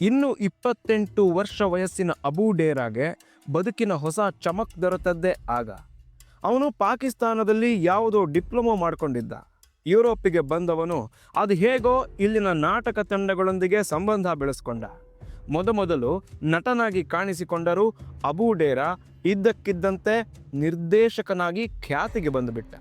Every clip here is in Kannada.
ಇನ್ನು ಇಪ್ಪತ್ತೆಂಟು ವರ್ಷ ವಯಸ್ಸಿನ ಅಬೂ ಡೇರಾಗೆ ಬದುಕಿನ ಹೊಸ ಚಮಕ್ ದೊರೆತದ್ದೇ ಆಗ. ಅವನು ಪಾಕಿಸ್ತಾನದಲ್ಲಿ ಯಾವುದೋ ಡಿಪ್ಲೊಮೊ ಮಾಡಿಕೊಂಡಿದ್ದ. ಯುರೋಪಿಗೆ ಬಂದವನು ಅದು ಹೇಗೋ ಇಲ್ಲಿನ ನಾಟಕ ತಂಡಗಳೊಂದಿಗೆ ಸಂಬಂಧ ಬೆಳೆಸ್ಕೊಂಡ. ಮೊದಮೊದಲು ನಟನಾಗಿ ಕಾಣಿಸಿಕೊಂಡರೂ ಅಬೂ ಡೇರಾ ಇದ್ದಕ್ಕಿದ್ದಂತೆ ನಿರ್ದೇಶಕನಾಗಿ ಖ್ಯಾತಿಗೆ ಬಂದುಬಿಟ್ಟ.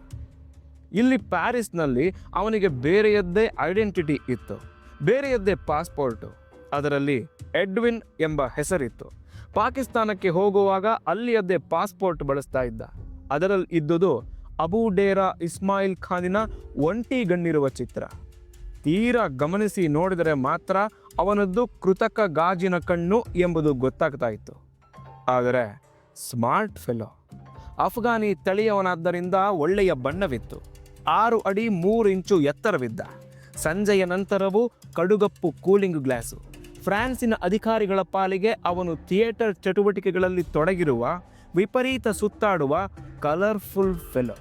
ಇಲ್ಲಿ ಪ್ಯಾರಿಸ್ನಲ್ಲಿ ಅವನಿಗೆ ಬೇರೆಯದ್ದೇ ಐಡೆಂಟಿಟಿ ಇತ್ತು. ಬೇರೆಯದ್ದೇ ಪಾಸ್ಪೋರ್ಟು. ಅದರಲ್ಲಿ ಎಡ್ವಿನ್ ಎಂಬ ಹೆಸರಿತ್ತು. ಪಾಕಿಸ್ತಾನಕ್ಕೆ ಹೋಗುವಾಗ ಅಲ್ಲಿಯದ್ದೇ ಪಾಸ್ಪೋರ್ಟ್ ಬಳಸ್ತಾ ಇದ್ದ. ಅದರಲ್ಲಿ ಇದ್ದುದು ಅಬೂ ಡೇರಾ ಇಸ್ಮಾಯಿಲ್ ಖಾನಿನ ಒಂಟಿ ಗಣ್ಣಿರುವ ಚಿತ್ರ. ತೀರಾ ಗಮನಿಸಿ ನೋಡಿದರೆ ಮಾತ್ರ ಅವನದ್ದು ಕೃತಕ ಗಾಜಿನ ಕಣ್ಣು ಎಂಬುದು ಗೊತ್ತಾಗ್ತಾ ಇತ್ತು. ಆದರೆ ಸ್ಮಾರ್ಟ್ ಫೆಲೋ. ಅಫ್ಘಾನಿ ತಳಿಯವನಾದ್ದರಿಂದ ಒಳ್ಳೆಯ ಬಣ್ಣವಿತ್ತು. ಆರು ಅಡಿ ಮೂರು ಇಂಚು ಎತ್ತರವಿದ್ದ. ಸಂಜೆಯ ನಂತರವೂ ಕಡುಗಪ್ಪು ಕೂಲಿಂಗ್ ಗ್ಲಾಸು. ಫ್ರಾನ್ಸಿನ ಅಧಿಕಾರಿಗಳ ಪಾಲಿಗೆ ಅವನು ಥಿಯೇಟರ್ ಚಟುವಟಿಕೆಗಳಲ್ಲಿ ತೊಡಗಿರುವ, ವಿಪರೀತ ಸುತ್ತಾಡುವ, ಕಲರ್ಫುಲ್ ಫೆಲೋ.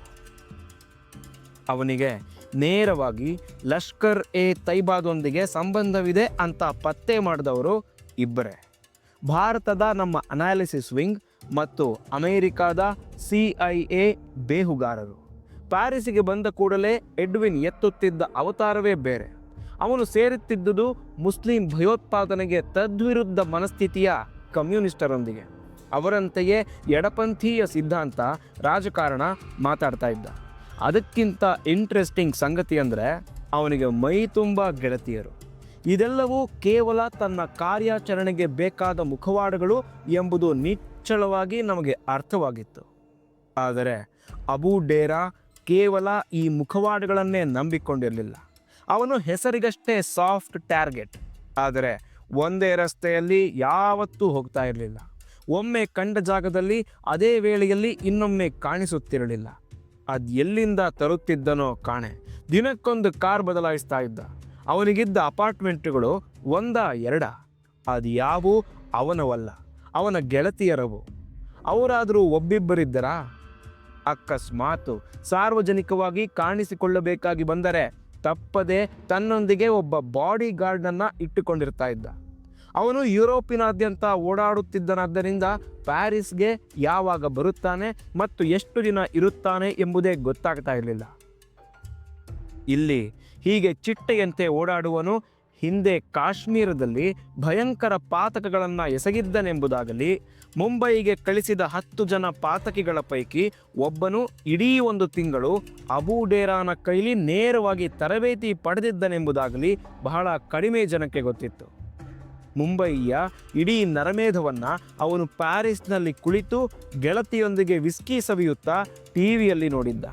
ಅವನಿಗೆ ನೇರವಾಗಿ ಲಷ್ಕರ್ ಎ ತೈಬಾದೊಂದಿಗೆ ಸಂಬಂಧವಿದೆ ಅಂತ ಪತ್ತೆ ಮಾಡಿದವರು ಇಬ್ಬರೇ. ಭಾರತದ ನಮ್ಮ ಅನಾಲಿಸಿಸ್ ವಿಂಗ್ ಮತ್ತು ಅಮೆರಿಕಾದ ಸಿ ಐ ಎ ಬೇಹುಗಾರರು. ಪ್ಯಾರಿಸಿಗೆ ಬಂದ ಕೂಡಲೇ ಎಡ್ವಿನ್ ಎತ್ತುತ್ತಿದ್ದ ಅವತಾರವೇ ಬೇರೆ. ಅವನು ಸೇರುತ್ತಿದ್ದುದು ಮುಸ್ಲಿಂ ಭಯೋತ್ಪಾದನೆಗೆ ತದ್ವಿರುದ್ಧ ಮನಸ್ಥಿತಿಯ ಕಮ್ಯುನಿಸ್ಟರೊಂದಿಗೆ. ಅವರಂತೆಯೇ ಎಡಪಂಥೀಯ ಸಿದ್ಧಾಂತ ರಾಜಕಾರಣ ಮಾತಾಡ್ತಾ ಇದ್ದ. ಅದಕ್ಕಿಂತ ಇಂಟ್ರೆಸ್ಟಿಂಗ್ ಸಂಗತಿ ಅಂದರೆ ಅವನಿಗೆ ಮೈ ತುಂಬ ಗೆಳತಿಯರು. ಇದೆಲ್ಲವೂ ಕೇವಲ ತನ್ನ ಕಾರ್ಯಾಚರಣೆಗೆ ಬೇಕಾದ ಮುಖವಾಡಗಳು ಎಂಬುದು ನಿಚ್ಚಳವಾಗಿ ನಮಗೆ ಅರ್ಥವಾಗಿತ್ತು. ಆದರೆ ಅಬು ಡೇರಾ ಕೇವಲ ಈ ಮುಖವಾಡಗಳನ್ನೇ ನಂಬಿಕೊಂಡಿರಲಿಲ್ಲ. ಅವನು ಹೆಸರಿಗಷ್ಟೇ ಸಾಫ್ಟ್ ಟಾರ್ಗೆಟ್ ಆದರೆ ಒಂದೇ ರಸ್ತೆಯಲ್ಲಿ ಯಾವತ್ತೂ ಹೋಗ್ತಾ ಇರಲಿಲ್ಲ. ಒಮ್ಮೆ ಕಂಡ ಜಾಗದಲ್ಲಿ ಅದೇ ವೇಳೆಯಲ್ಲಿ ಇನ್ನೊಮ್ಮೆ ಕಾಣಿಸುತ್ತಿರಲಿಲ್ಲ. ಅದು ಎಲ್ಲಿಂದ ತರುತ್ತಿದ್ದನೋ ಕಾಣೆ. ದಿನಕ್ಕೊಂದು ಕಾರ್ ಬದಲಾಯಿಸ್ತಾ ಇದ್ದ. ಅವನಿಗಿದ್ದ ಅಪಾರ್ಟ್ಮೆಂಟ್ಗಳು ಒಂದ, ಎರಡ. ಅದು ಯಾವೂ ಅವನವಲ್ಲ, ಅವನ ಗೆಳತಿಯರವು. ಅವರಾದರೂ ಒಬ್ಬಿಬ್ಬರಿದ್ದರಾ? ಅಕಸ್ಮಾತು ಸಾರ್ವಜನಿಕವಾಗಿ ಕಾಣಿಸಿಕೊಳ್ಳಬೇಕಾಗಿ ಬಂದರೆ ತಪ್ಪದೆ ತನ್ನೊಂದಿಗೆ ಒಬ್ಬ ಬಾಡಿ ಗಾರ್ಡನ್ನು ಇಟ್ಟುಕೊಂಡಿರ್ತಾ ಇದ್ದ. ಅವನು ಯುರೋಪಿನಾದ್ಯಂತ ಓಡಾಡುತ್ತಿದ್ದನಾದ್ದರಿಂದ ಪ್ಯಾರಿಸ್ಗೆ ಯಾವಾಗ ಬರುತ್ತಾನೆ ಮತ್ತು ಎಷ್ಟು ದಿನ ಇರುತ್ತಾನೆ ಎಂಬುದೇ ಗೊತ್ತಾಗ್ತಾ ಇರಲಿಲ್ಲ. ಇಲ್ಲಿ ಹೀಗೆ ಚಿಟ್ಟೆಯಂತೆ ಓಡಾಡುವನು ಹಿಂದೆ ಕಾಶ್ಮೀರದಲ್ಲಿ ಭಯಂಕರ ಪಾತಕಗಳನ್ನು ಎಸಗಿದ್ದನೆಂಬುದಾಗಲಿ, ಮುಂಬೈಗೆ ಕಳಿಸಿದ ಹತ್ತು ಜನ ಪಾತಕಿಗಳ ಪೈಕಿ ಒಬ್ಬನು ಇಡೀ ಒಂದು ತಿಂಗಳು ಅಬು ಡೇರಾನ ಕೈಲಿ ನೇರವಾಗಿ ತರಬೇತಿ ಪಡೆದಿದ್ದನೆಂಬುದಾಗಲಿ ಬಹಳ ಕಡಿಮೆ ಜನಕ್ಕೆ ಗೊತ್ತಿತ್ತು. ಮುಂಬಯಿಯ ಇಡೀ ನರಮೇಧವನ್ನು ಅವನು ಪ್ಯಾರಿಸ್ನಲ್ಲಿ ಕುಳಿತು ಗೆಳತಿಯೊಂದಿಗೆ ವಿಸ್ಕಿ ಸವಿಯುತ್ತಾ ಟಿವಿಯಲ್ಲಿ ನೋಡಿದ್ದ.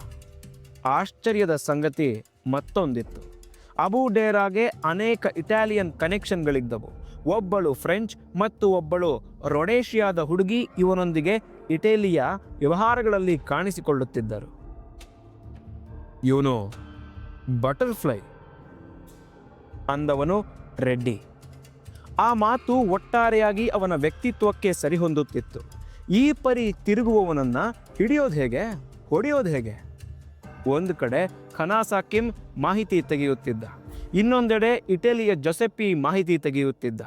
ಆಶ್ಚರ್ಯದ ಸಂಗತಿ ಮತ್ತೊಂದಿತ್ತು. ಅಬೂ ಡೇರಾಗೆ ಅನೇಕ ಇಟಾಲಿಯನ್ ಕನೆಕ್ಷನ್ಗಳಿದ್ದವು. ಒಬ್ಬಳು ಫ್ರೆಂಚ್ ಮತ್ತು ಒಬ್ಬಳು ರೊಡೇಷಿಯಾದ ಹುಡುಗಿ ಇವನೊಂದಿಗೆ ಇಟಲಿಯ ವ್ಯವಹಾರಗಳಲ್ಲಿ ಕಾಣಿಸಿಕೊಳ್ಳುತ್ತಿದ್ದರು. ಇವನು ಬಟರ್ಫ್ಲೈ ಅಂದವನು ರೆಡ್ಡಿ. ಆ ಮಾತು ಒಟ್ಟಾರೆಯಾಗಿ ಅವನ ವ್ಯಕ್ತಿತ್ವಕ್ಕೆ ಸರಿಹೊಂದುತ್ತಿತ್ತು. ಈ ಪರಿ ತಿರುಗುವವನನ್ನು ಹಿಡಿಯೋದು ಹೇಗೆ ಹೊಡೆಯೋದು ಹೇಗೆ? ಒಂದು ಕಡೆ ಖನಾಸಾಕಿಮ್ ಮಾಹಿತಿ ತೆಗೆಯುತ್ತಿದ್ದ. ಇನ್ನೊಂದೆಡೆ ಇಟಲಿಯ ಜೊಸೆಪ್ಪಿ ಮಾಹಿತಿ ತೆಗೆಯುತ್ತಿದ್ದ.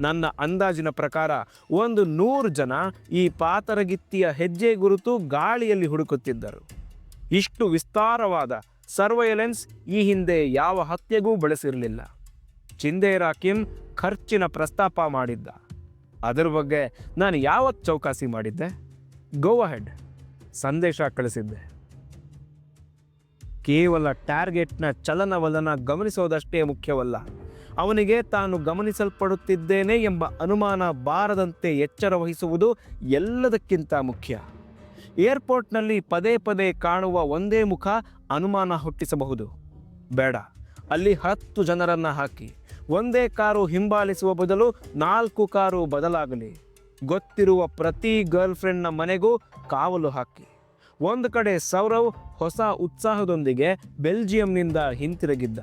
ನನ್ನ ಅಂದಾಜಿನ ಪ್ರಕಾರ ಒಂದು ನೂರು ಜನ ಈ ಪಾತರಗಿತ್ತಿಯ ಹೆಜ್ಜೆ ಗುರುತು ಗಾಳಿಯಲ್ಲಿ ಹುಡುಕುತ್ತಿದ್ದರು. ಇಷ್ಟು ವಿಸ್ತಾರವಾದ ಸರ್ವೈಲೆನ್ಸ್ ಈ ಹಿಂದೆ ಯಾವ ಹತ್ಯೆಗೂ ಬಳಸಿರಲಿಲ್ಲ. ಚಿಂದೇರಾ ಕಿಮ್ ಖರ್ಚಿನ ಪ್ರಸ್ತಾಪ ಮಾಡಿದ್ದ. ಅದರ ಬಗ್ಗೆ ನಾನು ಯಾವತ್ತು ಚೌಕಾಸಿ ಮಾಡಿದ್ದೆ? ಗೋವಾ ಹೆಡ್ ಸಂದೇಶ ಕಳಿಸಿದ್ದೆ. ಕೇವಲ ಟಾರ್ಗೆಟ್ನ ಚಲನವಲನ ಗಮನಿಸೋದಷ್ಟೇ ಮುಖ್ಯವಲ್ಲ. ಅವನಿಗೆ ತಾನು ಗಮನಿಸಲ್ಪಡುತ್ತಿದ್ದೇನೆ ಎಂಬ ಅನುಮಾನ ಬಾರದಂತೆ ಎಚ್ಚರ ವಹಿಸುವುದು ಎಲ್ಲದಕ್ಕಿಂತ ಮುಖ್ಯ. ಏರ್ಪೋರ್ಟ್ನಲ್ಲಿ ಪದೇ ಪದೇ ಕಾಣುವ ಒಂದೇ ಮುಖ ಅನುಮಾನ ಹುಟ್ಟಿಸಬಹುದು. ಬೇಡ, ಅಲ್ಲಿ ಹತ್ತು ಜನರನ್ನು ಹಾಕಿ, ಒಂದೇ ಕಾರು ಹಿಂಬಾಲಿಸುವ ಬದಲು ನಾಲ್ಕು ಕಾರು ಬದಲಾಗಲಿ. ಗೊತ್ತಿರುವ ಪ್ರತಿ ಗರ್ಲ್ಫ್ರೆಂಡ್ನ ಮನೆಗೂ ಕಾವಲು ಹಾಕಿ. ಒಂದು ಕಡೆ ಸೌರವ್ ಹೊಸ ಉತ್ಸಾಹದೊಂದಿಗೆ ಬೆಲ್ಜಿಯಂನಿಂದ ಹಿಂತಿರುಗಿದ್ದ.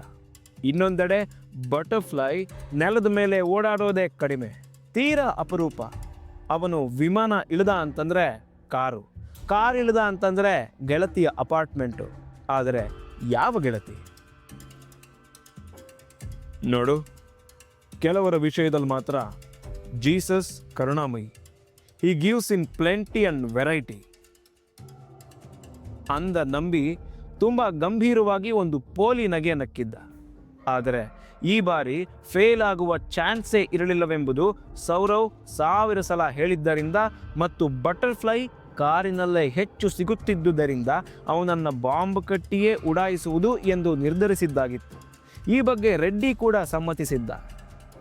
ಇನ್ನೊಂದೆಡೆ ಬಟರ್ಫ್ಲೈ ನೆಲದ ಮೇಲೆ ಓಡಾಡೋದೇ ಕಡಿಮೆ. ತೀರಾ ಅಪರೂಪ. ಅವನು ವಿಮಾನ ಇಳಿದ ಅಂತಂದರೆ ಕಾರು. ಕಾರ್ ಇಳಿದ ಅಂತಂದರೆ ಗೆಳತಿಯ ಅಪಾರ್ಟ್ಮೆಂಟು. ಆದರೆ ಯಾವ ಗೆಳತಿ? ನೋಡು, ಕೆಲವರ ವಿಷಯದಲ್ಲಿ ಮಾತ್ರ ಜೀಸಸ್ ಕರುಣಾಮಯಿ. He gives in plenty and variety ಅಂದ ನಂಬಿ ತುಂಬ ಗಂಭೀರವಾಗಿ ಒಂದು ಪೋಲಿ ನಗೆ ನಕ್ಕಿದ್ದ. ಆದರೆ ಈ ಬಾರಿ ಫೇಲ್ ಆಗುವ ಚಾನ್ಸೇ ಇರಲಿಲ್ಲವೆಂಬುದು ಸೌರವ್ ಸಾವಿರ ಸಲ ಹೇಳಿದ್ದರಿಂದ ಮತ್ತು ಬಟರ್ಫ್ಲೈ ಕಾರಿನಲ್ಲೇ ಹೆಚ್ಚು ಸಿಗುತ್ತಿದ್ದುದರಿಂದ ಅವನನ್ನು ಬಾಂಬ್ ಕಟ್ಟಿಯೇ ಉಡಾಯಿಸುವುದು ಎಂದು ನಿರ್ಧರಿಸಿದ್ದಾಗಿತ್ತು. ಈ ಬಗ್ಗೆ ರೆಡ್ಡಿ ಕೂಡ ಸಮ್ಮತಿಸಿದ್ದ.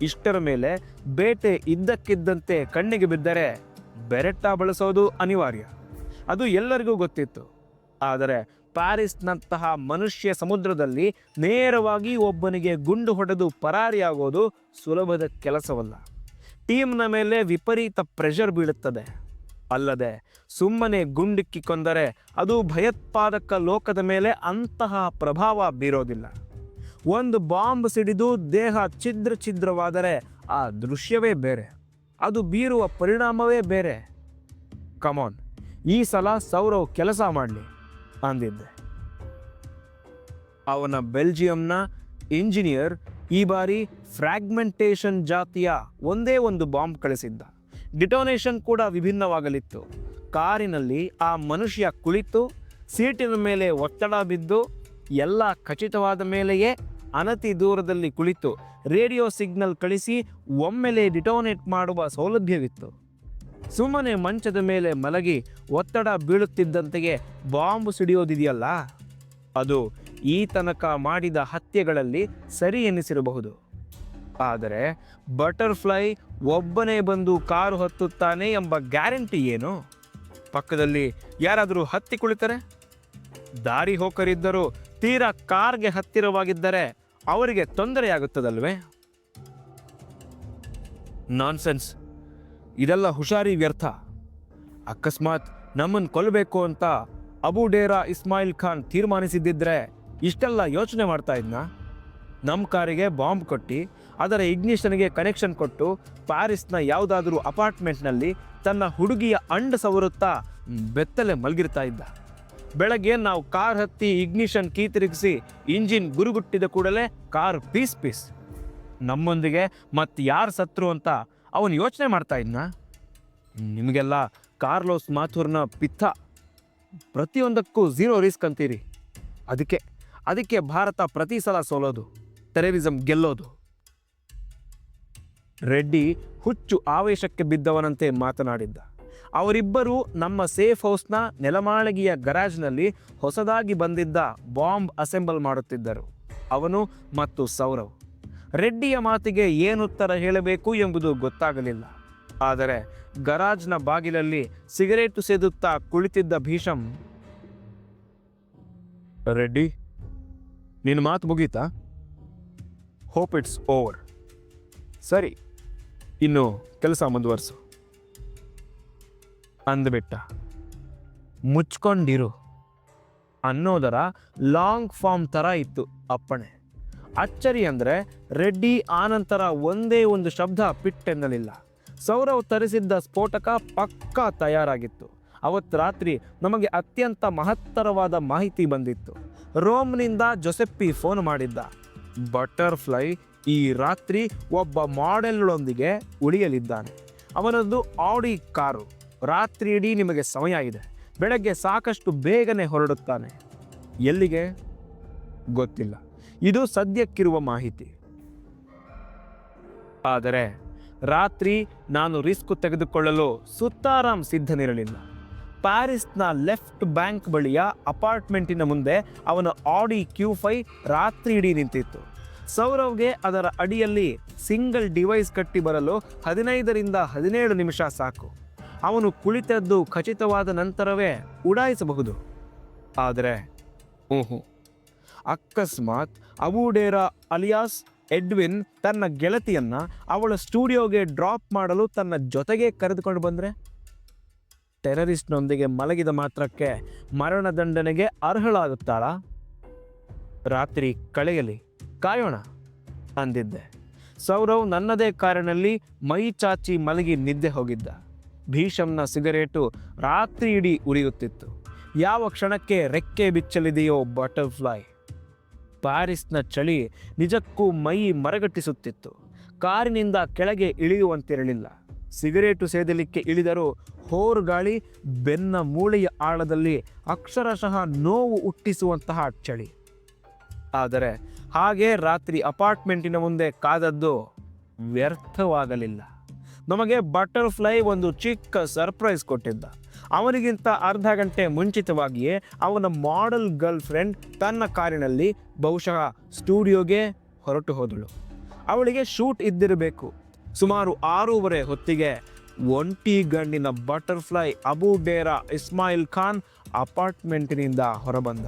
ಇಷ್ಟರ ಮೇಲೆ ಬೇಟೆ ಇದ್ದಕ್ಕಿದ್ದಂತೆ ಕಣ್ಣಿಗೆ ಬಿದ್ದರೆ ಬೆರೆಟ್ಟ ಬಳಸೋದು ಅನಿವಾರ್ಯ. ಅದು ಎಲ್ಲರಿಗೂ ಗೊತ್ತಿತ್ತು. ಆದರೆ ಪ್ಯಾರಿಸ್ನಂತಹ ಮನುಷ್ಯ ಸಮುದ್ರದಲ್ಲಿ ನೇರವಾಗಿ ಒಬ್ಬನಿಗೆ ಗುಂಡು ಹೊಡೆದು ಪರಾರಿಯಾಗೋದು ಸುಲಭದ ಕೆಲಸವಲ್ಲ. ಟೀಮ್ನ ಮೇಲೆ ವಿಪರೀತ ಪ್ರೆಷರ್ ಬೀಳುತ್ತದೆ. ಅಲ್ಲದೆ ಸುಮ್ಮನೆ ಗುಂಡಿಕ್ಕಿ ಕೊಂದರೆ ಅದು ಭಯೋತ್ಪಾದಕ ಲೋಕದ ಮೇಲೆ ಅಂತಹ ಪ್ರಭಾವ ಬೀರೋದಿಲ್ಲ. ಒಂದು ಬಾಂಬ್ ಸಿಡಿದು ದೇಹ ಛಿದ್ರ ಛಿದ್ರವಾದರೆ ಆ ದೃಶ್ಯವೇ ಬೇರೆ. ಅದು ಬೀರುವ ಪರಿಣಾಮವೇ ಬೇರೆ. ಕಮಾನ್, ಈ ಸಲ ಸೌರವ್ ಕೆಲಸ ಮಾಡಲಿ. ಅಂದಿದ್ದೆ ಅವನ ಬೆಲ್ಜಿಯಂನ ಇಂಜಿನಿಯರ್ ಈ ಬಾರಿ ಫ್ರಾಗ್ಮೆಂಟೇಷನ್ ಜಾತಿಯ ಒಂದೇ ಒಂದು ಬಾಂಬ್ ಕಳಿಸಿದ್ದ. ಡಿಟೋನೇಷನ್ ಕೂಡ ವಿಭಿನ್ನವಾಗಲಿತ್ತು. ಕಾರಿನಲ್ಲಿ ಆ ಮನುಷ್ಯ ಕುಳಿತು, ಸೀಟಿನ ಮೇಲೆ ಒತ್ತಡ ಬಿದ್ದು, ಎಲ್ಲ ಖಚಿತವಾದ ಮೇಲೆಯೇ ಅನತಿ ದೂರದಲ್ಲಿ ಕುಳಿತು, ರೇಡಿಯೋ ಸಿಗ್ನಲ್ ಕಳಿಸಿ ಒಮ್ಮೆಲೆ ಡಿಟೋನೇಟ್ ಮಾಡುವ ಸೌಲಭ್ಯವಿತ್ತು. ಸುಮ್ಮನೆ ಮಂಚದ ಮೇಲೆ ಮಲಗಿ ಒತ್ತಡ ಬೀಳುತ್ತಿದ್ದಂತೆಯೇ ಬಾಂಬ್ ಸಿಡಿಯೋದಿದೆಯಲ್ಲ? ಅದು ಈ ತನಕ ಮಾಡಿದ ಹತ್ಯೆಗಳಲ್ಲಿ ಸರಿ ಎನಿಸಿರಬಹುದು. ಆದರೆ ಬಟರ್ಫ್ಲೈ ಒಬ್ಬನೇ ಬಂದು ಕಾರು ಹತ್ತುತ್ತಾನೆ ಎಂಬ ಗ್ಯಾರಂಟಿ ಏನು? ಪಕ್ಕದಲ್ಲಿ ಯಾರಾದರೂ ಹತ್ತಿ ಕುಳಿತರೆ? ದಾರಿ ಹೋಕರಿದ್ದರೂ ತೀರಾ ಕಾರ್ಗೆ ಹತ್ತಿರವಾಗಿದ್ದರೆ ಅವರಿಗೆ ತೊಂದರೆಯಾಗುತ್ತದಲ್ವೇ? ನಾನ್ಸೆನ್ಸ್. ಇದೆಲ್ಲ ಹುಷಾರಿ ವ್ಯರ್ಥ. ಅಕಸ್ಮಾತ್ ನಮ್ಮನ್ನು ಕೊಲ್ಲಬೇಕು ಅಂತ ಅಬು ಡೇರಾ ಇಸ್ಮಾಯಿಲ್ ಖಾನ್ ತೀರ್ಮಾನಿಸಿದ್ದಿದ್ರೆ ಇಷ್ಟೆಲ್ಲ ಯೋಚನೆ ಮಾಡ್ತಾ ಇದ್ನ? ನಮ್ಮ ಕಾರಿಗೆ ಬಾಂಬ್ ಕೊಟ್ಟು, ಅದರ ಇಗ್ನಿಷನ್ಗೆ ಕನೆಕ್ಷನ್ ಕೊಟ್ಟು ಪ್ಯಾರಿಸ್ನ ಯಾವುದಾದ್ರೂ ಅಪಾರ್ಟ್ಮೆಂಟ್ನಲ್ಲಿ ತನ್ನ ಹುಡುಗಿಯ ಅಂಡ ಸವರುತ್ತಾ ಬೆತ್ತಲೆ ಮಲಗಿರ್ತಾ ಇದ್ದ. ಬೆಳಗ್ಗೆ ನಾವು ಕಾರ್ ಹತ್ತಿ ಇಗ್ನಿಷನ್ ಕೀ ತಿರುಗಿಸಿ ಇಂಜಿನ್ ಗುರುಗುಟ್ಟಿದ ಕೂಡಲೇ ಕಾರ್ ಪೀಸ್ ಪೀಸ್. ನಮ್ಮೊಂದಿಗೆ ಮತ್ತೆ ಯಾರು ಸತ್ರು ಅಂತ ಅವನು ಯೋಚನೆ ಮಾಡ್ತಾ ಇದ್ನ? ನಿಮಗೆಲ್ಲ ಕಾರ್ಲೋಸ್ ಮಾಥೂರ್ನ ಪಿತ್ತ, ಪ್ರತಿಯೊಂದಕ್ಕೂ ಝೀರೋ ರಿಸ್ಕ್ ಅಂತೀರಿ. ಅದಕ್ಕೆ ಅದಕ್ಕೆ ಭಾರತ ಪ್ರತಿ ಸಲ ಸೋಲೋದು, ಟೆರರಿಸಂ ಗೆಲ್ಲೋದು. ರೆಡ್ಡಿ ಹುಚ್ಚು ಆವೇಶಕ್ಕೆ ಬಿದ್ದವನಂತೆ ಮಾತನಾಡಿದ್ದ. ಅವರಿಬ್ಬರು ನಮ್ಮ ಸೇಫ್ ಹೌಸ್ನ ನೆಲಮಾಳಗಿಯ ಗರಾಜ್ನಲ್ಲಿ ಹೊಸದಾಗಿ ಬಂದಿದ್ದ ಬಾಂಬ್ ಅಸೆಂಬಲ್ ಮಾಡುತ್ತಿದ್ದರು. ಅವನು ಮತ್ತು ಸೌರವ್. ರೆಡ್ಡಿಯ ಮಾತಿಗೆ ಏನುತ್ತರ ಹೇಳಬೇಕು ಎಂಬುದು ಗೊತ್ತಾಗಲಿಲ್ಲ. ಆದರೆ ಗರಾಜ್ನ ಬಾಗಿಲಲ್ಲಿ ಸಿಗರೇಟು ಸೇದುತ್ತಾ ಕುಳಿತಿದ್ದ ಭೀಷಂ ರೆಡ್ಡಿ ನಿನ್ನ ಮಾತು ಮುಗೀತಾ? ಹೋಪ್ ಇಟ್ಸ್ ಓವರ್ ಸರಿ ಇನ್ನು ಕೆಲಸ ಮುಂದುವರಿಸು. ಅಂದ್ಬಿಟ್ಟ ಮುಚ್ಕೊಂಡಿರು. ಅನ್ನೋದರ ಲಾಂಗ್ ಫಾರ್ಮ್ ಥರ ಇತ್ತು ಅಪ್ಪಣೆ. ಅಚ್ಚರಿ ಅಂದರೆ ರೆಡ್ಡಿ ಆನಂತರ ಒಂದೇ ಒಂದು ಶಬ್ದ ಪಿಟ್ಟೆನ್ನಲಿಲ್ಲ. ಸೌರವ್ ತರಿಸಿದ್ದ ಸ್ಫೋಟಕ ಪಕ್ಕಾ ತಯಾರಾಗಿತ್ತು. ಅವತ್ತು ರಾತ್ರಿ ನಮಗೆ ಅತ್ಯಂತ ಮಹತ್ತರವಾದ ಮಾಹಿತಿ ಬಂದಿತ್ತು. ರೋಮ್ನಿಂದ ಜೊಸೆಪ್ಪಿ ಫೋನ್ ಮಾಡಿದ್ದ. ಬಟರ್ಫ್ಲೈ ಈ ರಾತ್ರಿ ಒಬ್ಬ ಮಾಡೆಲ್ಗಳೊಂದಿಗೆ ಉಳಿಯಲಿದ್ದಾನೆ. ಅವನದ್ದು ಆಡಿ ಕಾರು. ರಾತ್ರಿ ಇಡೀ ನಿಮಗೆ ಸಮಯ ಇದೆ. ಬೆಳಗ್ಗೆ ಸಾಕಷ್ಟು ಬೇಗನೆ ಹೊರಡುತ್ತಾನೆ. ಎಲ್ಲಿಗೆ? ಗೊತ್ತಿಲ್ಲ. ಇದು ಸದ್ಯಕ್ಕಿರುವ ಮಾಹಿತಿ. ಆದರೆ ರಾತ್ರಿ ನಾನು ರಿಸ್ಕ್ ತೆಗೆದುಕೊಳ್ಳಲು ಸುತ್ತಾರಾಮ್ ಸಿದ್ಧನಿರಲಿಲ್ಲ. ಪ್ಯಾರಿಸ್ನ ಲೆಫ್ಟ್ ಬ್ಯಾಂಕ್ ಬಳಿಯ ಅಪಾರ್ಟ್ಮೆಂಟಿನ ಮುಂದೆ ಅವನ ಆಡಿ ಕ್ಯೂ ಫೈ ರಾತ್ರಿ ಇಡೀ ನಿಂತಿತ್ತು. ಸೌರವ್ಗೆ ಅದರ ಅಡಿಯಲ್ಲಿ ಸಿಂಗಲ್ ಡಿವೈಸ್ ಕಟ್ಟಿ ಬರಲು ಹದಿನೈದರಿಂದ ಹದಿನೇಳು ನಿಮಿಷ ಸಾಕು. ಅವನು ಕುಳಿತದ್ದು ಖಚಿತವಾದ ನಂತರವೇ ಉಡಾಯಿಸಬಹುದು. ಆದರೆ ಊಹು ಅಕಸ್ಮಾತ್ ಅಬೂಡೇರಾ ಅಲಿಯಾಸ್ ಎಡ್ವಿನ್ ತನ್ನ ಗೆಳತಿಯನ್ನ ಅವಳ ಸ್ಟುಡಿಯೋಗೆ ಡ್ರಾಪ್ ಮಾಡಲು ತನ್ನ ಜೊತೆಗೆ ಕರೆದುಕೊಂಡು ಬಂದರೆ? ಟೆರರಿಸ್ಟ್ನೊಂದಿಗೆ ಮಲಗಿದ ಮಾತ್ರಕ್ಕೆ ಮರಣದಂಡನೆಗೆ ಅರ್ಹಳಾಗುತ್ತಾಳ? ರಾತ್ರಿ ಕಳೆಯಲಿ, ಕಾಯೋಣ, ಅಂದಿದ್ದೆ. ಸೌರವ್ ನನ್ನದೇ ಕಾರಿನಲ್ಲಿ ಮೈ ಚಾಚಿ ಮಲಗಿ ನಿದ್ದೆ ಹೋಗಿದ್ದ. ಭೀಷಮ್ನ ಸಿಗರೇಟು ರಾತ್ರಿ ಇಡೀ ಉರಿಯುತ್ತಿತ್ತು. ಯಾವ ಕ್ಷಣಕ್ಕೆ ರೆಕ್ಕೆ ಬಿಚ್ಚಲಿದೆಯೋ ಬಟರ್ಫ್ಲೈ. ಪ್ಯಾರಿಸ್ನ ಚಳಿ ನಿಜಕ್ಕೂ ಮೈ ಮರಗಟ್ಟಿಸುತ್ತಿತ್ತು. ಕಾರಿನಿಂದ ಕೆಳಗೆ ಇಳಿಯುವಂತಿರಲಿಲ್ಲ. ಸಿಗರೇಟು ಸೇದಲಿಕ್ಕೆ ಇಳಿದರೂ ಹೋರುಗಾಳಿ ಬೆನ್ನ ಮೂಳೆಯ ಆಳದಲ್ಲಿ ಅಕ್ಷರಶಃ ನೋವು ಹುಟ್ಟಿಸುವಂತಹ ಚಳಿ. ಆದರೆ ಹಾಗೆ ರಾತ್ರಿ ಅಪಾರ್ಟ್ಮೆಂಟಿನ ಮುಂದೆ ಕಾದದ್ದು ವ್ಯರ್ಥವಾಗಲಿಲ್ಲ. ನಮಗೆ ಬಟರ್ಫ್ಲೈ ಒಂದು ಚಿಕ್ಕ ಸರ್ಪ್ರೈಸ್ ಕೊಟ್ಟಿದ್ದ. ಅವನಿಗಿಂತ ಅರ್ಧ ಗಂಟೆ ಮುಂಚಿತವಾಗಿಯೇ ಅವನ ಮಾಡೆಲ್ ಗರ್ಲ್ ಫ್ರೆಂಡ್ ತನ್ನ ಕಾರಿನಲ್ಲಿ ಬಹುಶಃ ಸ್ಟುಡಿಯೋಗೆ ಹೊರಟು ಹೋದಳು. ಅವಳಿಗೆ ಶೂಟ್ ಇದ್ದಿರಬೇಕು. ಸುಮಾರು ಆರೂವರೆ ಹೊತ್ತಿಗೆ ಒಂಟಿ ಗಂಡಿನ ಬಟರ್ಫ್ಲೈ ಅಬು ಡೇರಾ ಇಸ್ಮಾಯಿಲ್ ಖಾನ್ ಅಪಾರ್ಟ್ಮೆಂಟಿನಿಂದ ಹೊರಬಂದ.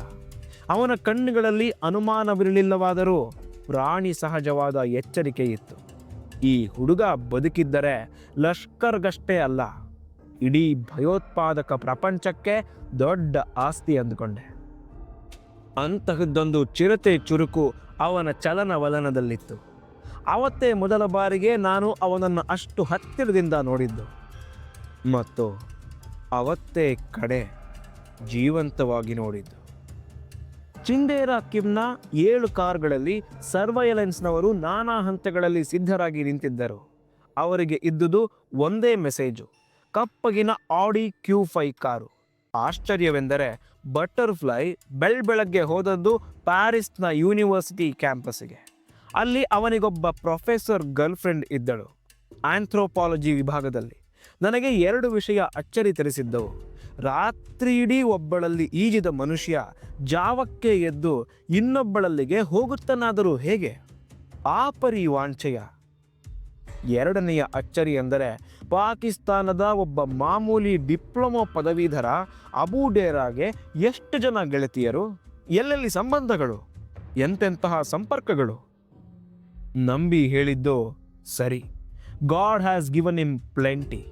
ಅವನ ಕಣ್ಣುಗಳಲ್ಲಿ ಅನುಮಾನವಿರಲಿಲ್ಲವಾದರೂ ಪ್ರಾಣಿ ಸಹಜವಾದ ಎಚ್ಚರಿಕೆ ಇತ್ತು ಈ ಹುಡುಗ ಬದುಕಿದ್ದರೆ ಲಷ್ಕರ್ಗಷ್ಟೇ ಅಲ್ಲ. ಇಡೀ ಭಯೋತ್ಪಾದಕ ಪ್ರಪಂಚಕ್ಕೆ ದೊಡ್ಡ ಆಸ್ತಿ ಅಂದುಕೊಂಡೆ. ಅಂತಹದ್ದೊಂದು ಚಿರತೆ ಚುರುಕು ಅವನ ಚಲನವಲನದಲ್ಲಿತ್ತು ಅವತ್ತೇ ಮೊದಲ ಬಾರಿಗೆ ನಾನು ಅವನನ್ನು ಅಷ್ಟು ಹತ್ತಿರದಿಂದ ನೋಡಿದ್ದು. ಮತ್ತು ಅವತ್ತೇ ಕಡೆ ಜೀವಂತವಾಗಿ ನೋಡಿದ್ದು. ಚಿಂಡೇರ ಕಿಮ್ನ ಏಳು ಕಾರ್ಗಳಲ್ಲಿ ಸರ್ವೈಲೆನ್ಸ್ನವರು ನಾನಾ ಹಂತಗಳಲ್ಲಿ ಸಿದ್ಧರಾಗಿ ನಿಂತಿದ್ದರು. ಅವರಿಗೆ ಇದ್ದುದು ಒಂದೇ ಮೆಸೇಜು. ಕಪ್ಪಗಿನ ಆಡಿ ಕ್ಯೂ ಫೈ ಕಾರು. ಆಶ್ಚರ್ಯವೆಂದರೆ ಬಟರ್ಫ್ಲೈ ಬೆಳ್ ಬೆಳಗ್ಗೆ ಹೋದದ್ದು ಪ್ಯಾರಿಸ್ನ ಯೂನಿವರ್ಸಿಟಿ ಕ್ಯಾಂಪಸ್ಗೆ. ಅಲ್ಲಿ ಅವನಿಗೊಬ್ಬ ಪ್ರೊಫೆಸರ್ ಗರ್ಲ್ಫ್ರೆಂಡ್ ಇದ್ದಳು. ಆಂಥ್ರೋಪಾಲಜಿ ವಿಭಾಗದಲ್ಲಿ. ನನಗೆ ಎರಡು ವಿಷಯ ಅಚ್ಚರಿ ತರಿಸಿದ್ದವು. ರಾತ್ರಿ ಇಡೀ ಒಬ್ಬಳಲ್ಲಿ ಈಜಿದ ಮನುಷ್ಯ ಜಾವಕ್ಕೆ ಎದ್ದು ಇನ್ನೊಬ್ಬಳಲ್ಲಿಗೆ ಹೋಗುತ್ತನಾದರೂ ಹೇಗೆ? ಆ ಪರಿ ವಾಂಛೆಯ ಎರಡನೆಯ ಅಚ್ಚರಿ ಎಂದರೆ ಪಾಕಿಸ್ತಾನದ ಒಬ್ಬ ಮಾಮೂಲಿ ಡಿಪ್ಲೊಮೊ ಪದವೀಧರ ಅಬೂ ಡೇರಾಗೆ ಎಷ್ಟು ಜನ ಗೆಳತಿಯರು? ಎಲ್ಲೆಲ್ಲಿ ಸಂಬಂಧಗಳು? ಎಂತೆಂತಹ ಸಂಪರ್ಕಗಳು? ನಂಬಿ ಹೇಳಿದ್ದು ಸರಿ. God has given in plenty.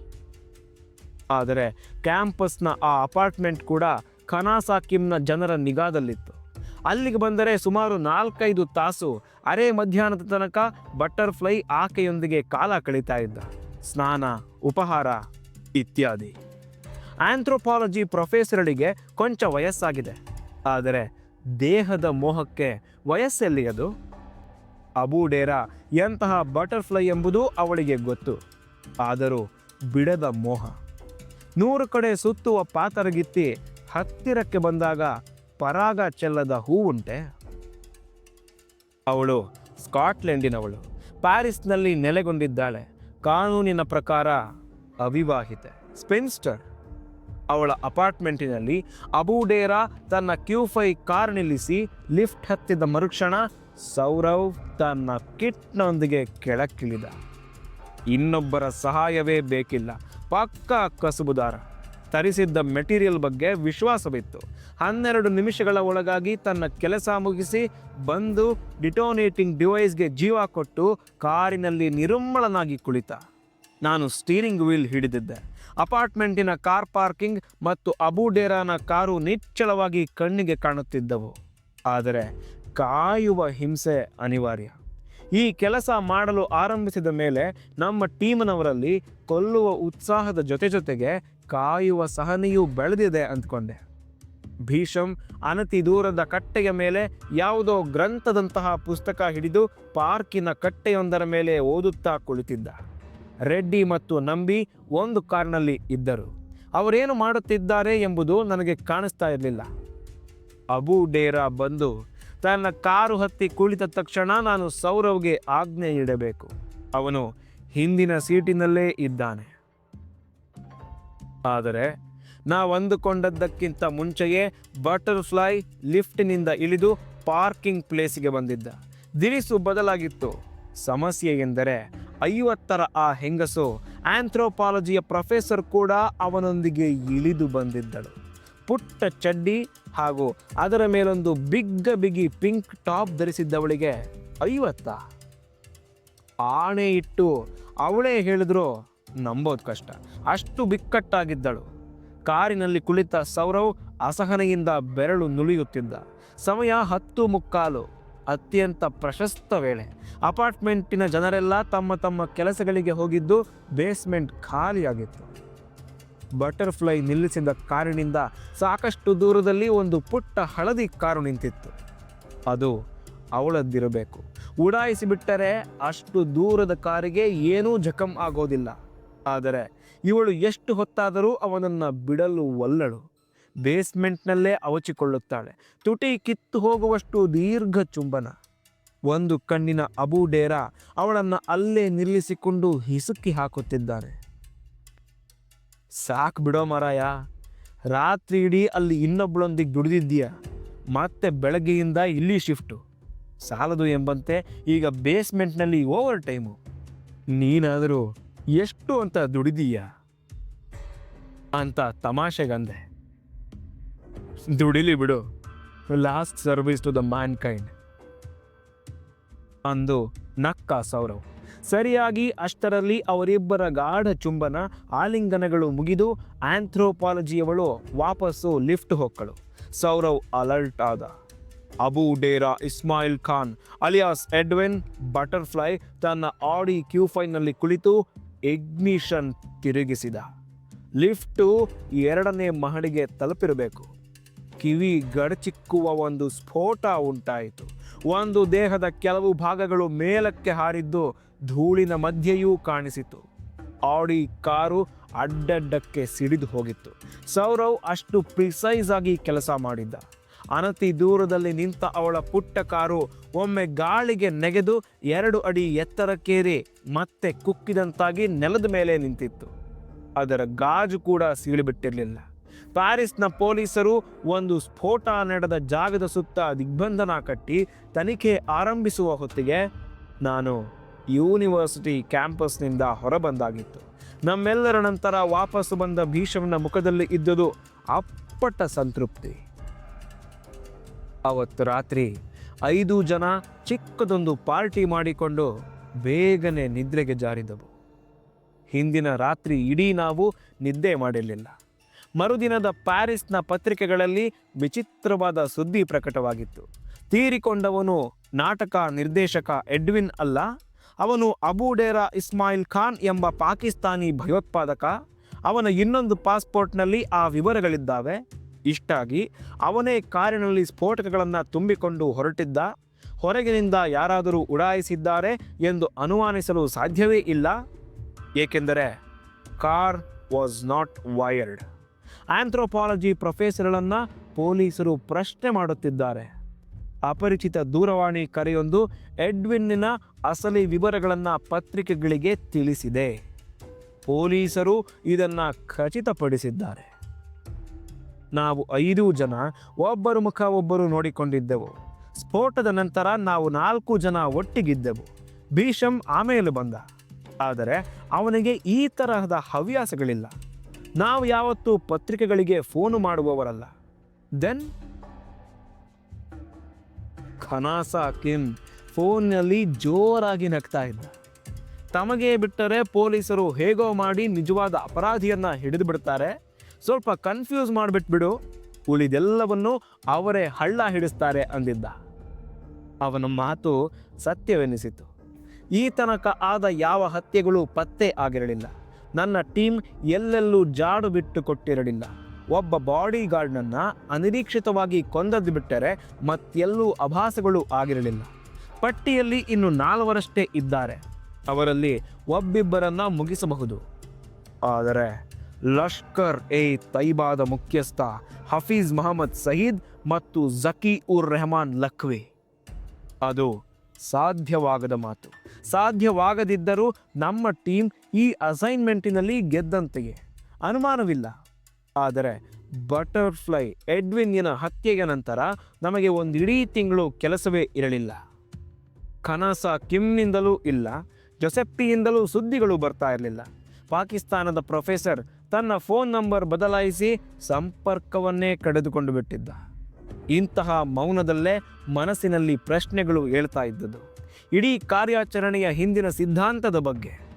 ಆದರೆ ಕ್ಯಾಂಪಸ್ನ ಆ ಅಪಾರ್ಟ್ಮೆಂಟ್ ಕೂಡ ಖನಾಸಾಕಿಮ್ನ ಜನರ ನಿಗಾದಲ್ಲಿತ್ತು. ಅಲ್ಲಿಗೆ ಬಂದರೆ ಸುಮಾರು ನಾಲ್ಕೈದು ತಾಸು ಅರೆ ಮಧ್ಯಾಹ್ನದ ತನಕ ಬಟರ್ಫ್ಲೈ ಆಕೆಯೊಂದಿಗೆ ಕಾಲ ಕಳೀತಾ ಇದ್ದ. ಸ್ನಾನ, ಉಪಹಾರ ಇತ್ಯಾದಿ. ಆಂಥ್ರೋಪಾಲಜಿ ಪ್ರೊಫೆಸರ್ಗಳಿಗೆ ಕೊಂಚ ವಯಸ್ಸಾಗಿದೆ. ಆದರೆ ದೇಹದ ಮೋಹಕ್ಕೆ ವಯಸ್ಸೆಲ್ಲಿ ಅದು? ಅಬೂ ಡೇರಾ ಎಂತಹ ಬಟರ್ಫ್ಲೈ ಎಂಬುದು ಅವಳಿಗೆ ಗೊತ್ತು. ಆದರೂ ಬಿಡದ ಮೋಹ. ನೂರು ಕಡೆ ಸುತ್ತುವ ಪಾತರಗಿತ್ತಿ ಹತ್ತಿರಕ್ಕೆ ಬಂದಾಗ ಪರಾಗ ಚೆಲ್ಲದ ಹೂವುಂಟೆ ಅವಳು ಸ್ಕಾಟ್ಲೆಂಡಿನವಳು. ಪ್ಯಾರಿಸ್ನಲ್ಲಿ ನೆಲೆಗೊಂಡಿದ್ದಾಳೆ. ಕಾನೂನಿನ ಪ್ರಕಾರ ಅವಿವಾಹಿತೆ. ಸ್ಪೆನ್ಸ್ಟರ್ ಅವಳ ಅಪಾರ್ಟ್ಮೆಂಟಿನಲ್ಲಿ ಅಬೂಡೇರಾ ತನ್ನ ಕ್ಯೂಫೈ ಕಾರ್ ನಿಲ್ಲಿಸಿ ಲಿಫ್ಟ್ ಹತ್ತಿದ ಮರುಕ್ಷಣ ಸೌರವ್ ತನ್ನ ಕಿಟ್ನೊಂದಿಗೆ ಕೆಳಕ್ಕಿಳಿದ. ಇನ್ನೊಬ್ಬರ ಸಹಾಯವೇ ಬೇಕಿಲ್ಲ. ಪಕ್ಕಾ ಕಸುಬುದಾರ. ತರಿಸಿದ್ದ ಮೆಟೀರಿಯಲ್ ಬಗ್ಗೆ ವಿಶ್ವಾಸವಿತ್ತು. ಹನ್ನೆರಡು ನಿಮಿಷಗಳ ಒಳಗಾಗಿ ತನ್ನ ಕೆಲಸ ಮುಗಿಸಿ ಬಂದು ಡಿಟೋನೇಟಿಂಗ್ ಡಿವೈಸ್ಗೆ ಜೀವ ಕೊಟ್ಟು ಕಾರಿನಲ್ಲಿ ನಿರುಮ್ಮಳನಾಗಿ ಕುಳಿತ. ನಾನು ಸ್ಟೀರಿಂಗ್ ವೀಲ್ ಹಿಡಿದಿದ್ದೆ. ಅಪಾರ್ಟ್ಮೆಂಟಿನ ಕಾರ್ ಪಾರ್ಕಿಂಗ್ ಮತ್ತು ಅಬುಡೇರಾನ ಕಾರು ನಿಚ್ಚಳವಾಗಿ ಕಣ್ಣಿಗೆ ಕಾಣುತ್ತಿದ್ದವು. ಆದರೆ ಕಾಯುವ ಹಿಂಸೆ ಅನಿವಾರ್ಯ. ಈ ಕೆಲಸ ಮಾಡಲು ಆರಂಭಿಸಿದ ಮೇಲೆ ನಮ್ಮ ಟೀಮ್ನವರಲ್ಲಿ ಕೊಲ್ಲುವ ಉತ್ಸಾಹದ ಜೊತೆ ಜೊತೆಗೆ ಕಾಯುವ ಸಹನೆಯೂ ಬೆಳೆದಿದೆ ಅಂದ್ಕೊಂಡೆ. ಭೀಷಂ ಅನತಿ ದೂರದ ಕಟ್ಟೆಯ ಮೇಲೆ ಯಾವುದೋ ಗ್ರಂಥದಂತಹ ಪುಸ್ತಕ ಹಿಡಿದು ಪಾರ್ಕಿನ ಕಟ್ಟೆಯೊಂದರ ಮೇಲೆ ಓದುತ್ತಾ ಕುಳಿತಿದ್ದ. ರೆಡ್ಡಿ ಮತ್ತು ನಂಬಿ ಒಂದು ಕಾರ್ನಲ್ಲಿ ಇದ್ದರು. ಅವರೇನು ಮಾಡುತ್ತಿದ್ದಾರೆ ಎಂಬುದು ನನಗೆ ಕಾಣಿಸ್ತಾ ಇರಲಿಲ್ಲ. ಅಬು ಡೇರಾ ಬಂದು ತನ್ನ ಕಾರು ಹತ್ತಿ ಕುಳಿತ ತಕ್ಷಣ ನಾನು ಸೌರವ್ಗೆ ಆಜ್ಞೆ ಇಡಬೇಕು ಅವನು ಹಿಂದಿನ ಸೀಟಿನಲ್ಲೇ ಇದ್ದಾನೆ. ಆದರೆ ನಾವಂದುಕೊಂಡದ್ದಕ್ಕಿಂತ ಮುಂಚೆಯೇ ಬಟರ್ಫ್ಲೈ ಲಿಫ್ಟಿನಿಂದ ಇಳಿದು ಪಾರ್ಕಿಂಗ್ ಪ್ಲೇಸಿಗೆ ಬಂದಿದ್ದ. ದಿರಿಸು ಬದಲಾಗಿತ್ತು. ಸಮಸ್ಯೆ ಎಂದರೆ ಐವತ್ತರ ಆ ಹೆಂಗಸು ಆಂಥ್ರೋಪಾಲಜಿಯ ಪ್ರೊಫೆಸರ್ ಕೂಡ ಅವನೊಂದಿಗೆ ಇಳಿದು ಬಂದಿದ್ದಳು. ಪುಟ್ಟ ಚಡ್ಡಿ ಹಾಗೂ ಅದರ ಮೇಲೊಂದು ಬಿಗ್ಗ ಬಿಗಿ ಪಿಂಕ್ ಟಾಪ್ ಧರಿಸಿದ್ದವಳಿಗೆ ಐವತ್ತ? ಆಣೆ ಇಟ್ಟು ಅವಳೇ ಹೇಳಿದ್ರು ನಂಬೋದು ಕಷ್ಟ. ಅಷ್ಟು ಬಿಕ್ಕಟ್ಟಾಗಿದ್ದಳು. ಕಾರಿನಲ್ಲಿ ಕುಳಿತ ಸೌರವ್ ಅಸಹನೆಯಿಂದ ಬೆರಳು ನುಳಿಯುತ್ತಿದ್ದ ಸಮಯ ಹತ್ತು ಮುಕ್ಕಾಲು. ಅತ್ಯಂತ ಪ್ರಶಸ್ತ ವೇಳೆ. ಅಪಾರ್ಟ್ಮೆಂಟಿನ ಜನರೆಲ್ಲ ತಮ್ಮ ತಮ್ಮ ಕೆಲಸಗಳಿಗೆ ಹೋಗಿದ್ದು ಬೇಸ್ಮೆಂಟ್ ಖಾಲಿಯಾಗಿತ್ತು. ಬಟರ್ಫ್ಲೈ ನಿಲ್ಲಿಸಿದ ಕಾರಿನಿಂದ ಸಾಕಷ್ಟು ದೂರದಲ್ಲಿ ಒಂದು ಪುಟ್ಟ ಹಳದಿ ಕಾರು ನಿಂತಿತ್ತು. ಅದು ಅವಳದ್ದಿರಬೇಕು. ಉಡಾಯಿಸಿ ಬಿಟ್ಟರೆ ಅಷ್ಟು ದೂರದ ಕಾರಿಗೆ ಏನೂ ಜಖಂ ಆಗೋದಿಲ್ಲ. ಆದರೆ ಇವಳು ಎಷ್ಟು ಹೊತ್ತಾದರೂ ಅವನನ್ನು ಬಿಡಲು ಒಲ್ಲಳು. ಬೇಸ್ಮೆಂಟ್ನಲ್ಲೇ ಅವಚಿಕೊಳ್ಳುತ್ತಾಳೆ. ತುಟಿ ಕಿತ್ತು ಹೋಗುವಷ್ಟು ದೀರ್ಘ ಚುಂಬನ. ಒಂದು ಕಣ್ಣಿನ ಅಬು ಡೇರ ಅವಳನ್ನು ಅಲ್ಲೇ ನಿಲ್ಲಿಸಿಕೊಂಡು ಹಿಸುಕಿ ಹಾಕುತ್ತಿದ್ದಾನೆ. ಸಾಕ್ ಬಿಡೋ ಮಾರಾಯ, ರಾತ್ರಿ ಇಡೀ ಅಲ್ಲಿ ಇನ್ನೊಬ್ಬಳೊಂದಿಗೆ ದುಡಿದಿದ್ದೀಯ. ಮತ್ತೆ ಬೆಳಗ್ಗೆಯಿಂದ ಇಲ್ಲಿ ಶಿಫ್ಟು. ಸಾಲದು ಎಂಬಂತೆ ಈಗ ಬೇಸ್ಮೆಂಟ್ನಲ್ಲಿ ಓವರ್ ಟೈಮು ನೀನಾದರೂ ಎಷ್ಟು ಅಂತ ದುಡಿದೀಯ? ಅಂತ ತಮಾಷೆಗಂದೆ ದುಡಿಲಿ ಬಿಡು. Last service to the mankind ಅಂದು ನಕ್ಕ ಸೌರವ್. ಸರಿಯಾಗಿ ಅಷ್ಟರಲ್ಲಿ ಅವರಿಬ್ಬರ ಗಾಢ ಚುಂಬನ ಆಲಿಂಗನಗಳು ಮುಗಿದು ಆಂಥ್ರೋಪಾಲಜಿಯವಳು ವಾಪಸ್ಸು ಲಿಫ್ಟ್ ಹೊಕ್ಕಳು. ಸೌರವ್ ಅಲರ್ಟ್ ಆದ. Abu Dera Ismail Khan, alias Edwin, butterfly ತನ್ನ ಆಡಿ ಕ್ಯೂ ಫೈನಲ್ಲಿ ಕುಳಿತು ಇಗ್ನಿಷನ್ ತಿರುಗಿಸಿದ. ಲಿಫ್ಟು ಎರಡನೇ ಮಹಡಿಗೆ ತಲುಪಿರಬೇಕು. ಕಿವಿ ಗಡಚಿಕ್ಕುವ ಒಂದು ಸ್ಫೋಟ ಉಂಟಾಯಿತು. ಒಂದು ದೇಹದ ಕೆಲವು ಭಾಗಗಳು ಮೇಲಕ್ಕೆ ಹಾರಿದ್ದು ಧೂಳಿನ ಮಧ್ಯೆಯೂ ಕಾಣಿಸಿತು. ಆಡಿ ಕಾರು ಅಡ್ಡಡ್ಡಕ್ಕೆ ಸಿಡಿದು ಹೋಗಿತ್ತು. ಸೌರವ್ ಅಷ್ಟು ಪ್ರಿಸೈಸ್ ಆಗಿ ಕೆಲಸ ಮಾಡಿದ್ದ. ಅನತಿ ದೂರದಲ್ಲಿ ನಿಂತ ಅವಳ ಪುಟ್ಟ ಕಾರು ಒಮ್ಮೆ ಗಾಳಿಗೆ ನೆಗೆದು ಎರಡು ಅಡಿ ಎತ್ತರಕ್ಕೇರಿ ಮತ್ತೆ ಕುಕ್ಕಿದಂತಾಗಿ ನೆಲದ ಮೇಲೆ ನಿಂತಿತ್ತು. ಅದರ ಗಾಜು ಕೂಡ ಸೀಳಿಬಿಟ್ಟಿರಲಿಲ್ಲ. ಪ್ಯಾರಿಸ್ನ ಪೊಲೀಸರು ಒಂದು ಸ್ಫೋಟ ನಡೆದ ಜಾಗದ ಸುತ್ತ ದಿಗ್ಬಂಧನ ಕಟ್ಟಿ ತನಿಖೆ ಆರಂಭಿಸುವ ಹೊತ್ತಿಗೆ ನಾನು ಯೂನಿವರ್ಸಿಟಿ ಕ್ಯಾಂಪಸ್ನಿಂದ ಹೊರಬಂದಾಗಿತ್ತು. ನಮ್ಮೆಲ್ಲರ ನಂತರ ವಾಪಸ್ಸು ಬಂದ ಭೀಷಮನ ಮುಖದಲ್ಲಿ ಇದ್ದುದು ಅಪ್ಪಟ ಸಂತೃಪ್ತಿ. ಅವತ್ತು ರಾತ್ರಿ ಐದು ಜನ ಚಿಕ್ಕದೊಂದು ಪಾರ್ಟಿ ಮಾಡಿಕೊಂಡು ಬೇಗನೆ ನಿದ್ರೆಗೆ ಜಾರಿದವು. ಹಿಂದಿನ ರಾತ್ರಿ ಇಡೀ ನಾವು ನಿದ್ದೆ ಮಾಡಿರಲಿಲ್ಲ. ಮರುದಿನದ ಪ್ಯಾರಿಸ್ನ ಪತ್ರಿಕೆಗಳಲ್ಲಿ ವಿಚಿತ್ರವಾದ ಸುದ್ದಿ ಪ್ರಕಟವಾಗಿತ್ತು. ತೀರಿಕೊಂಡವನು ನಾಟಕ ನಿರ್ದೇಶಕ ಎಡ್ವಿನ್ ಅಲ್ಲ, ಅವನು ಅಬೂಡೇರಾ ಇಸ್ಮಾಯಿಲ್ ಖಾನ್ ಎಂಬ ಪಾಕಿಸ್ತಾನಿ ಭಯೋತ್ಪಾದಕ, ಅವನ ಇನ್ನೊಂದು ಪಾಸ್ಪೋರ್ಟ್ನಲ್ಲಿ ಆ ವಿವರಗಳಿದ್ದಾವೆ. ಇಷ್ಟಾಗಿ ಅವನೇ ಕಾರಿನಲ್ಲಿ ಸ್ಫೋಟಕಗಳನ್ನು ತುಂಬಿಕೊಂಡು ಹೊರಟಿದ್ದ. ಹೊರಗಿನಿಂದ ಯಾರಾದರೂ ಉಡಾಯಿಸಿದ್ದಾರೆ ಎಂದು ಅನುಮಾನಿಸಲು ಸಾಧ್ಯವೇ ಇಲ್ಲ. ಏಕೆಂದರೆ, car was not wired anthropology ಪ್ರೊಫೆಸರ್ಗಳನ್ನು ಪೊಲೀಸರು ಪ್ರಶ್ನೆ ಮಾಡುತ್ತಿದ್ದಾರೆ. ಅಪರಿಚಿತ ದೂರವಾಣಿ ಕರೆಯೊಂದು ಎಡ್ವಿನ್ನಿನ ಅಸಲಿ ವಿವರಗಳನ್ನು ಪತ್ರಿಕೆಗಳಿಗೆ ತಿಳಿಸಿದೆ. ಪೊಲೀಸರು ಇದನ್ನು ಖಚಿತಪಡಿಸಿದ್ದಾರೆ. ನಾವು ಐದು ಜನ ಒಬ್ಬರು ಮುಖ ಒಬ್ಬರು ನೋಡಿಕೊಂಡಿದ್ದೆವು. ಸ್ಫೋಟದ ನಂತರ ನಾವು ನಾಲ್ಕು ಜನ ಒಟ್ಟಿಗಿದ್ದೆವು. ಭೀಷಂ ಆಮೇಲೆ ಬಂದ. ಆದರೆ ಅವನಿಗೆ ಈ ತರಹದ ಹವ್ಯಾಸಗಳಿಲ್ಲ. ನಾವು ಯಾವತ್ತೂ ಪತ್ರಿಕೆಗಳಿಗೆ ಫೋನು ಮಾಡುವವರಲ್ಲ. ದೆನ್ ಖನಾಸ ಕಿಮ್ ಫೋನ್ನಲ್ಲಿ ಜೋರಾಗಿ ನಗ್ತಾ ಇದ್ದ. ತಮಗೆ ಬಿಟ್ಟರೆ ಪೊಲೀಸರು ಹೇಗೋ ಮಾಡಿ ನಿಜವಾದ ಅಪರಾಧಿಯನ್ನ ಹಿಡಿದು ಬಿಡ್ತಾರೆ. ಸ್ವಲ್ಪ ಕನ್ಫ್ಯೂಸ್ ಮಾಡಿಬಿಟ್ಬಿಡು. ಉಳಿದೆಲ್ಲವನ್ನು ಅವರೇ ಹಳ್ಳ ಹಿಡಿಸ್ತಾರೆ ಅಂದಿದ್ದ. ಅವನ ಮಾತು ಸತ್ಯವೆನಿಸಿತು. ಈ ತನಕ ಆದ ಯಾವ ಹತ್ಯೆಗಳು ಪತ್ತೆ ಆಗಿರಲಿಲ್ಲ. ನನ್ನ ಟೀಮ್ ಎಲ್ಲೆಲ್ಲೂ ಜಾಡು ಬಿಟ್ಟು ಕೊಟ್ಟಿರಲಿಲ್ಲ ಒಬ್ಬ ಬಾಡಿ ಗಾರ್ಡ್ನನ್ನು ಅನಿರೀಕ್ಷಿತವಾಗಿ ಕೊಂದದ್ದು ಬಿಟ್ಟರೆ ಮತ್ತೆಲ್ಲೂ ಅಭಾಸಗಳು ಆಗಿರಲಿಲ್ಲ. ಪಟ್ಟಿಯಲ್ಲಿ ಇನ್ನು ನಾಲ್ವರಷ್ಟೇ ಇದ್ದಾರೆ. ಅವರಲ್ಲಿ ಒಬ್ಬಿಬ್ಬರನ್ನ ಮುಗಿಸಬಹುದು. ಆದರೆ ಲಷ್ಕರ್ ಎ ತೈಬಾದ ಮುಖ್ಯಸ್ಥ ಹಫೀಜ್ ಮಹಮ್ಮದ್ ಸಯೀದ್ ಮತ್ತು ಜಕಿ ಉರ್ ರೆಹಮಾನ್ ಲಖ್ವಿ. ಅದು ಸಾಧ್ಯವಾಗದ ಮಾತು. ಸಾಧ್ಯವಾಗದಿದ್ದರೂ ನಮ್ಮ ಟೀಮ್ ಈ ಅಸೈನ್ಮೆಂಟಿನಲ್ಲಿ ಗೆದ್ದಂತೆಯೇ? ಅನುಮಾನವಿಲ್ಲ. ಆದರೆ ಬಟರ್ಫ್ಲೈ ಎಡ್ವಿನ್ಯನ ಹತ್ಯೆಯ ನಂತರ ನಮಗೆ ಒಂದಿಡೀ ತಿಂಗಳು ಕೆಲಸವೇ ಇರಲಿಲ್ಲ. ಕನಸ ಕಿಮ್ನಿಂದಲೂ ಇಲ್ಲ, ಜೊಸೆಪ್ಪಿಯಿಂದಲೂ ಸುದ್ದಿಗಳು ಬರ್ತಾ ಇರಲಿಲ್ಲ. ಪಾಕಿಸ್ತಾನದ ಪ್ರೊಫೆಸರ್ ತನ್ನ ಫೋನ್ ನಂಬರ್ ಬದಲಾಯಿಸಿ ಸಂಪರ್ಕವನ್ನೇ ಕಡಿದುಕೊಂಡು ಬಿಟ್ಟಿದ್ದ. ಇಂತಹ ಮೌನದಲ್ಲೇ ಮನಸ್ಸಿನಲ್ಲಿ ಪ್ರಶ್ನೆಗಳು ಹೇಳ್ತಾ ಇದ್ದದ್ದು. ಇಡೀ ಕಾರ್ಯಾಚರಣೆಯ ಹಿಂದಿನ ಸಿದ್ಧಾಂತದ ಬಗ್ಗೆ.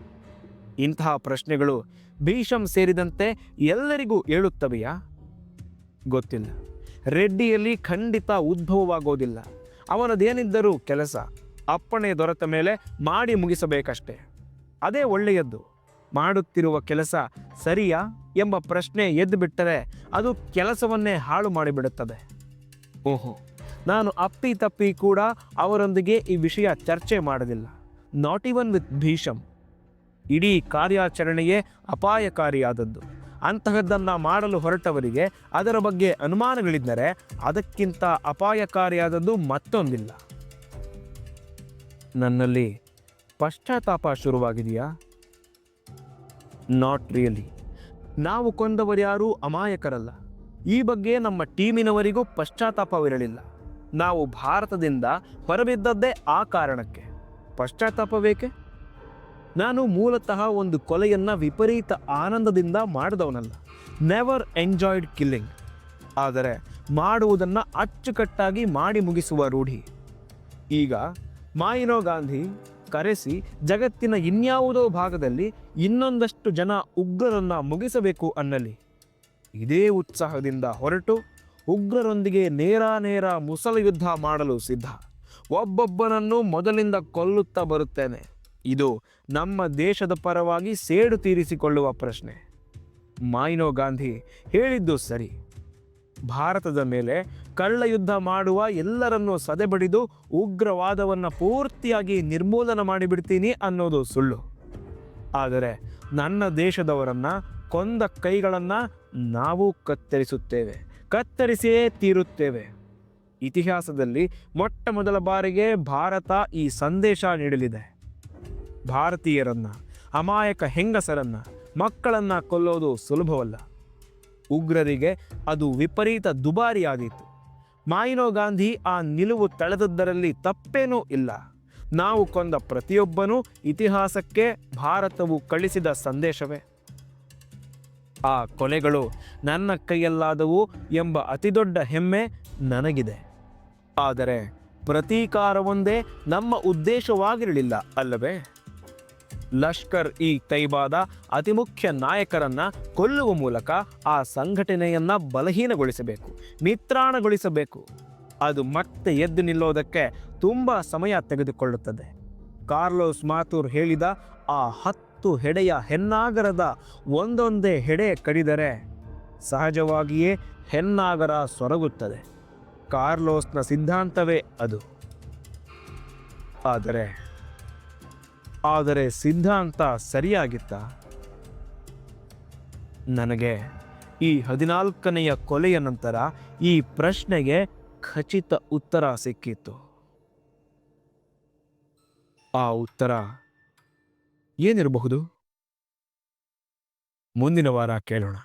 ಇಂತಹ ಪ್ರಶ್ನೆಗಳು ಭೀಷಂ ಸೇರಿದಂತೆ ಎಲ್ಲರಿಗೂ ಹೇಳುತ್ತವೆಯಾ ಗೊತ್ತಿಲ್ಲ. ರೆಡ್ಡಿಯಲ್ಲಿ ಖಂಡಿತ ಉದ್ಭವವಾಗೋದಿಲ್ಲ. ಅವನದೇನಿದ್ದರೂ ಕೆಲಸ. ಅಪ್ಪಣೆ ದೊರೆತ ಮೇಲೆ ಮಾಡಿ ಮುಗಿಸಬೇಕಷ್ಟೆ. ಅದೇ ಒಳ್ಳೆಯದ್ದು. ಮಾಡುತ್ತಿರುವ ಕೆಲಸ ಸರಿಯಾ ಎಂಬ ಪ್ರಶ್ನೆ ಎದ್ದು ಬಿಟ್ಟರೆ ಅದು ಕೆಲಸವನ್ನೇ ಹಾಳು ಮಾಡಿಬಿಡುತ್ತದೆ. ಓಹೋ, ನಾನು ಅಪ್ಪಿ ತಪ್ಪಿ ಕೂಡ ಅವರೊಂದಿಗೆ ಈ ವಿಷಯ ಚರ್ಚೆ ಮಾಡಲಿಲ್ಲ. ನಾಟ್ ಈವನ್ ವಿತ್ ಭೀಷಮ್ ಇಡೀ ಕಾರ್ಯಾಚರಣೆಯೇ ಅಪಾಯಕಾರಿಯಾದದ್ದು. ಅಂತಹದ್ದನ್ನು ಮಾಡಲು ಹೊರಟವರಿಗೆ ಅದರ ಬಗ್ಗೆ ಅನುಮಾನಗಳಿದ್ದರೆ ಅದಕ್ಕಿಂತ ಅಪಾಯಕಾರಿಯಾದದ್ದು ಮತ್ತೊಂದಿಲ್ಲ. ನನ್ನಲ್ಲಿ ಪಶ್ಚಾತ್ತಾಪ ಶುರುವಾಗಿದೆಯಾ? ನಾಟ್ ರಿಯಲಿ ನಾವು ಕೊಂದವರ್ಯಾರೂ ಅಮಾಯಕರಲ್ಲ. ಈ ಬಗ್ಗೆ ನಮ್ಮ ಟೀಮಿನವರಿಗೂ ಪಶ್ಚಾತ್ತಾಪವಿರಲಿಲ್ಲ. ನಾವು ಭಾರತದಿಂದ ಹೊರಬಿದ್ದದ್ದೇ ಆ ಕಾರಣಕ್ಕೆ. ಪಶ್ಚಾತ್ತಾಪ ಬೇಕೆ ನಾನು ಮೂಲತಃ ಒಂದು ಕೊಲೆಯನ್ನು ವಿಪರೀತ ಆನಂದದಿಂದ ಮಾಡಿದವನಲ್ಲ. ನೆವರ್ ಎಂಜಾಯ್ಡ್ ಕಿಲ್ಲಿಂಗ್ ಆದರೆ ಮಾಡುವುದನ್ನು ಅಚ್ಚುಕಟ್ಟಾಗಿ ಮಾಡಿ ಮುಗಿಸುವ ರೂಢಿ. ಈಗ ಮಾಯಿನೋ ಗಾಂಧಿ ಕರೆಸಿ ಜಗತ್ತಿನ ಇನ್ಯಾವುದೋ ಭಾಗದಲ್ಲಿ ಇನ್ನೊಂದಷ್ಟು ಜನ ಉಗ್ರರನ್ನು ಮುಗಿಸಬೇಕು ಅನ್ನಲಿ. ಇದೇ ಉತ್ಸಾಹದಿಂದ ಹೊರಟು ಉಗ್ರರೊಂದಿಗೆ ನೇರಾನೇರ ಮುಸಲ ಯುದ್ಧ ಮಾಡಲು ಸಿದ್ಧ. ಒಬ್ಬೊಬ್ಬನನ್ನು ಮೊದಲಿಂದ ಕೊಲ್ಲುತ್ತಾ ಬರುತ್ತೇನೆ. ಇದು ನಮ್ಮ ದೇಶದ ಪರವಾಗಿ ಸೇಡು ತೀರಿಸಿಕೊಳ್ಳುವ ಪ್ರಶ್ನೆ. ಮಾಯಿನೋ ಗಾಂಧಿ ಹೇಳಿದ್ದು ಸರಿ. ಭಾರತದ ಮೇಲೆ ಕಳ್ಳ ಯುದ್ಧ ಮಾಡುವ ಎಲ್ಲರನ್ನೂ ಸದೆಬಡಿದು ಉಗ್ರವಾದವನ್ನು ಪೂರ್ತಿಯಾಗಿ ನಿರ್ಮೂಲನ ಮಾಡಿಬಿಡ್ತೀನಿ ಅನ್ನೋದು ಸುಳ್ಳು. ಆದರೆ ನನ್ನ ದೇಶದವರನ್ನು ಕೊಂದ ಕೈಗಳನ್ನು ನಾವು ಕತ್ತರಿಸುತ್ತೇವೆ, ಕತ್ತರಿಸಿಯೇ ತೀರುತ್ತೇವೆ. ಇತಿಹಾಸದಲ್ಲಿ ಮೊಟ್ಟ ಮೊದಲ ಬಾರಿಗೆ ಭಾರತ ಈ ಸಂದೇಶ ನೀಡಲಿದೆ. ಭಾರತೀಯರನ್ನು, ಅಮಾಯಕ ಹೆಂಗಸರನ್ನು, ಮಕ್ಕಳನ್ನು ಕೊಲ್ಲೋದು ಸುಲಭವಲ್ಲ. ಉಗ್ರರಿಗೆ ಅದು ವಿಪರೀತ ದುಬಾರಿಯಾಗಿತ್ತು. ಮಾಯಿನೋ ಗಾಂಧಿ ಆ ನಿಲುವು ತಳೆದದ್ದರಲ್ಲಿ ತಪ್ಪೇನೂ ಇಲ್ಲ. ನಾವು ಕೊಂದ ಪ್ರತಿಯೊಬ್ಬನೂ ಇತಿಹಾಸಕ್ಕೆ ಭಾರತವು ಕಳಿಸಿದ ಸಂದೇಶವೇ. ಆ ಕೊಲೆಗಳು ನನ್ನ ಕೈಯಲ್ಲಾದವು ಎಂಬ ಅತಿದೊಡ್ಡ ಹೆಮ್ಮೆ ನನಗಿದೆ. ಆದರೆ ಪ್ರತೀಕಾರವೊಂದೇ ನಮ್ಮ ಉದ್ದೇಶವಾಗಿರಲಿಲ್ಲ, ಅಲ್ಲವೇ? ಲಷ್ಕರ್ ಇ ತೈಬಾದ ಅತಿ ಮುಖ್ಯ ನಾಯಕರನ್ನ ಕೊಲ್ಲುವ ಮೂಲಕ ಆ ಸಂಘಟನೆಯನ್ನ ಬಲಹೀನಗೊಳಿಸಬೇಕು, ನಿತ್ರಾಣಗೊಳಿಸಬೇಕು. ಅದು ಮತ್ತೆ ಎದ್ದು ನಿಲ್ಲೋದಕ್ಕೆ ತುಂಬ ಸಮಯ ತೆಗೆದುಕೊಳ್ಳುತ್ತದೆ. ಕಾರ್ಲೋಸ್ ಮಾತೂರ್ ಹೇಳಿದ ಆ ಹತ್ತು ಹೆಡೆಯ ಹೆನ್ನಾಗರದ ಒಂದೊಂದೇ ಹೆಡೆ ಕಡಿದರೆ ಸಹಜವಾಗಿಯೇ ಹೆನ್ನಾಗರ ಸೊರಗುತ್ತದೆ. ಕಾರ್ಲೋಸ್ನ ಸಿದ್ಧಾಂತವೇ ಅದು. ಆದರೆ ಆದರೆ ಸಿದ್ಧಾಂತ ಸರಿಯಾಗಿತ್ತ? ನನಗೆ ಈ ಹದಿನಾಲ್ಕನೆಯ ಕೊಲೆಯ ನಂತರ ಈ ಪ್ರಶ್ನೆಗೆ ಖಚಿತ ಉತ್ತರ ಸಿಕ್ಕಿತ್ತು. ಆ ಉತ್ತರ ಏನಿರಬಹುದು? ಮುಂದಿನ ವಾರ ಕೇಳೋಣ.